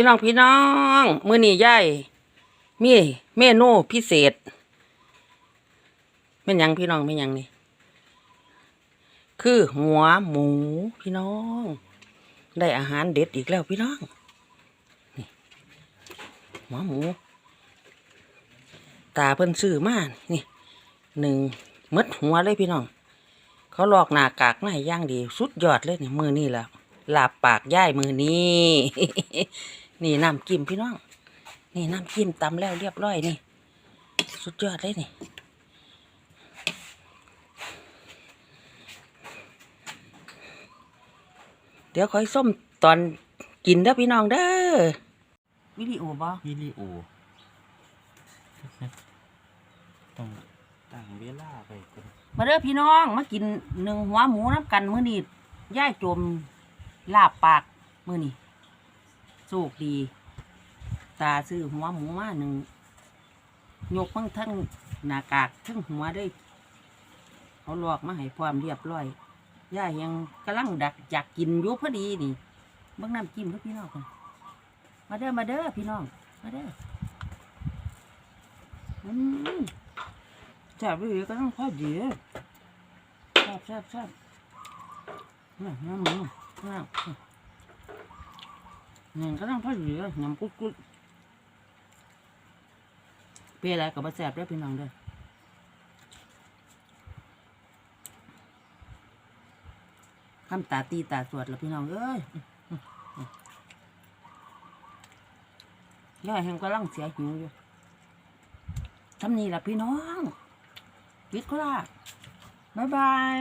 พี่น้องพี่น้องมื้อนี้ยายมีเมนูพิเศษเป็นยังพี่น้องเป็นยังนี่คือหัวหมูพี่น้อง ได้อาหารเด็ดอีกแล้วพี่น้องนี่หัวหมู ตาเพิ่นซื้อมานี่หนึ่งหมดหัวเลยพี่น้อง เขาลอกหน้ากากมาให้ย่างดี สุดยอดเลยนี่มือนี่แหละลาบปากย่ายมือนี้ นี่น้ำจิ้มพี่น้อง นี่น้ำจิ้มตำแล้วเรียบร้อยนี่ สุดยอดเลยนี่เดี๋ยวคอยส้มตอนกินเด้อพี่น้องเด้อวิดีโอบ่วิดีโอต้องตั้งเวลาไปกันมาเด้อพี่น้องมากินหนึ่งหัวหมูน้ำกันมื้อนี้ย่ายจมลาบปากมื้อนี้ โชคดี ตาซื้อหัวหมูมาหนึ่งยกทั้งทั้งหน้ากากทั้งหัวได้เขาลอกมาให้พร้อมเรียบร้อยย่ายังกำลังดักอยากกินอยู่พอดีนี่เบิ่งน้ำจิ้มเด้อพี่น้องมาเด้อมาเด้อพี่น้องมาเด้ออืมแซ่บอีหลีก็ต้องพอดีแซ่บแซ่บแซ่บนี่น้ำหมูนี่ นี่ก็ต้องพอดีน้ำกุ๊ดกุ๊ดเปรี้ยวอะไรกับมาแซ่บได้อพี่น้องเด้อคำตาตีตาสวดแล้วพี่น้องเอ้ยย่อยแห่งก็ลังเสียหิวอยู่ทำนี่แหละพี่น้องวิทย์ก็ล่ะบ๊ายบาย